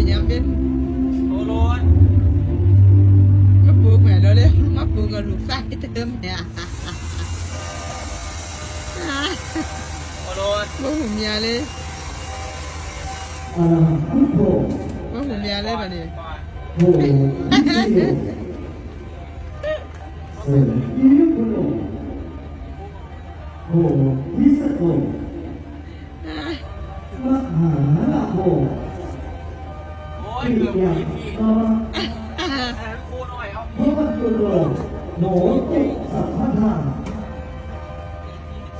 ไม่ได้นนอนแต่ยังเป็นโอโลนมาปลูกแม่แล้วเลยมาปลูกกับลูกชายเติมเนี่ยโอโลนว่าหุ่มยาเลยว่าหุ่มยาเลยป่ะเนี่ยโอ้โหเสียงยิ้มคุณโอ้โหพิศโกมหาโหโอ้ ยที่เกือบอยากพีพีมาแทนครูหน่อยเอาเพราะว่าตัวโลโหนติสัมพันธ์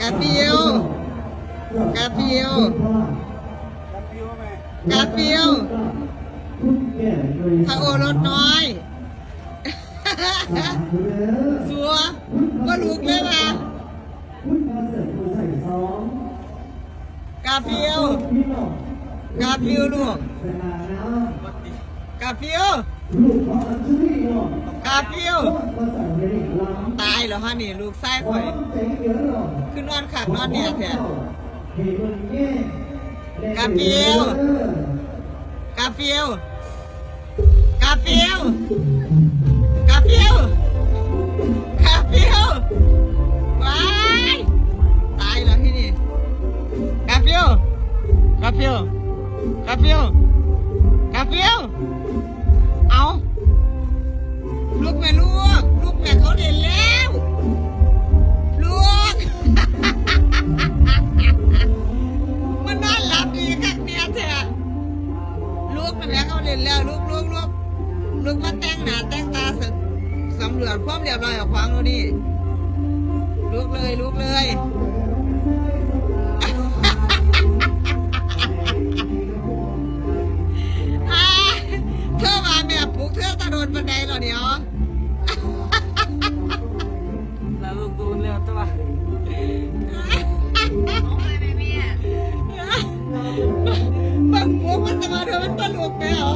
กาเปียวกาเปียวกาเปียวคุณแก่โดยพระโอรสน้อย สัวก็ลูกเลยมาเสองกาเปียวกาเปียวลูก กาฟิวกาฟิวตายแล้วฮะนี่ลูกไส้ข่อยคือนอนขักนอนเนี่ยแท้กาฟิวกาฟิวกาฟิวาเปียวเอาลูกแม่ลูก ลูกแม่เขาเด่นแล้ว ลูก มันนอนหลับดีคักเนี่ยเถอะลูกแล้วเขาเล่นแล้ว ลูกลูกลูกลูกมาแต่งหน้าแต่งตาสสำรวจความเรียบร้อยของฟังดูดิลูกเลยลูกเลย โดนบันไดเหรอเดี๋ยวแล้วลูกดูเร็วตัวบางพวกมันจะมาเธอมันตลกไหมเหรอ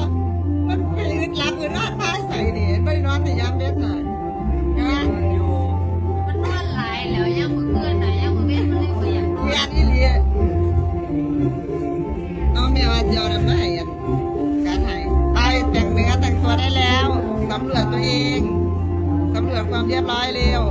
สำรวจความเรียบร้อยเร็ว